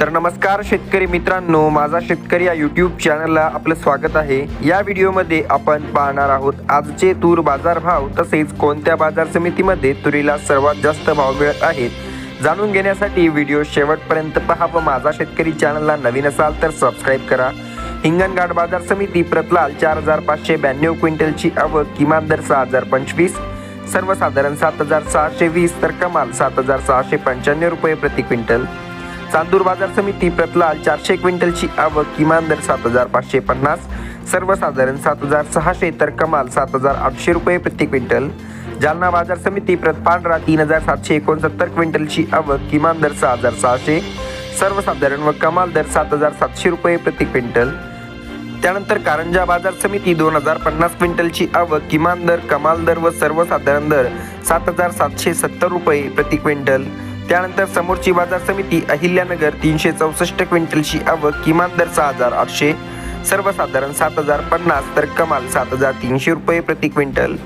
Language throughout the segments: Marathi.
तर नमस्कार शेतकरी मित्रांनो माझा शेतकरी या यूट्यूब चॅनलला आपलं स्वागत आहे. या व्हिडिओमध्ये आपण पाहणार आहोत आजचे तूर बाजार भाव तसेच कोणत्या बाजार समितीमध्ये तुरीला सर्वात जास्त भाव मिळत आहेत जाणून घेण्यासाठी व्हिडिओ शेवटपर्यंत पहा व माझा शेतकरी चॅनलला नवीन असाल तर सबस्क्राईब करा. हिंगणघाट बाजार समिती प्रतलाल चार हजार पाचशे ब्याण्णव क्विंटलची आवक किमान दर सहा हजार पंचवीस सर्वसाधारण सात हजार सहाशे वीस तर कमाल सात हजार सहाशे पंच्याण्णव रुपये प्रति क्विंटल. चांदूर बाजार समिती प्रतलाल चारशे क्विंटलची आवक किमान दर सात हजार पाचशे पन्नास सर्वसाधारण सात हजार सहाशे तर कमाल सात हजार आठशे रुपये प्रति क्विंटल. जालना बाजार समिती प्रत पांढरा तीन हजार सातशे एकोणसत्तर क्विंटलची आवक किमान दर सहा हजार सहाशे सर्वसाधारण व कमाल दर सात हजार सातशे रुपये प्रति क्विंटल. त्यानंतर कारंजा बाजार समिती दोन हजार पन्नास क्विंटलची आवक किमान दर कमाल दर व सर्वसाधारण दर सात हजार सातशे सत्तर रुपये प्रति क्विंटल. त्यानंतर समोरची बाजार समिती अहिल्यानगर तीनशे चौसष्ट क्विंटलची आवक किमान दर सहा हजार आठशे सर्वसाधारण सात हजार पन्नास तर कमाल सात हजार तीनशे रुपये प्रति क्विंटल.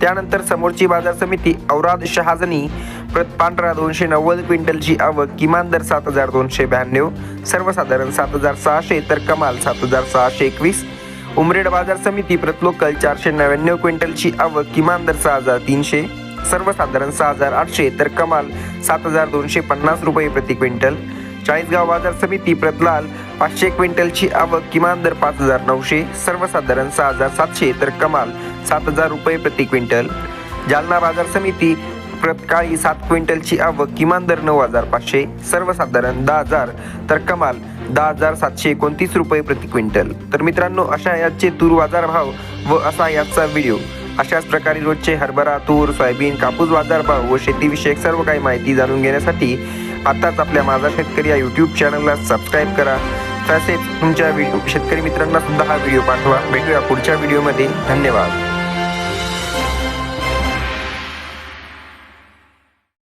त्यानंतर समोरची बाजार समिती औराद शहाजनी प्रत पांढरा दोनशे नव्वद क्विंटलची आवक किमान दर सात हजार दोनशे ब्याण्णव सर्वसाधारण सात हजार सहाशे तर कमाल सात हजार सहाशे एकवीस. उमरेड बाजार समिती प्रत लोकल चारशे नव्याण्णव क्विंटलची आवक किमान दर सहा हजार तीनशे सर्वसाधारण सहा हजार आठशे तर कमाल सात हजार दोनशे पन्नास रुपये प्रति क्विंटल. चाळीसगाव बाजार समिती प्रतलाल पाचशे क्विंटलची आवक किमान दर पाच हजार नऊशे सर्वसाधारण सहा हजार सातशे तर कमाल सात हजार रुपये प्रति क्विंटल. जालना बाजार समिती प्रतकाळी सात क्विंटलची आवक किमान दर नऊ हजार पाचशे सर्वसाधारण दहा हजार तर कमाल दहा हजार सातशे एकोणतीस रुपये प्रति क्विंटल. तर मित्रांनो अशा याचे तूर बाजार भाव व असा याचा व्हिडिओ अशाच प्रकारे रोजचे हरभरा तूर सोयाबीन कापूस बाजारभाव व शेतीविषयक सर्व काही माहिती जाणून घेण्यासाठी आताच आपल्या माझा शेतकरी या यूट्यूब चॅनलला सबस्क्राईब करा. तसेच तुमच्या व्हिडिओ शेतकरी मित्रांना सुद्धा हा व्हिडिओ पाठवा. भेटूया पुढच्या व्हिडिओमध्ये धन्यवाद.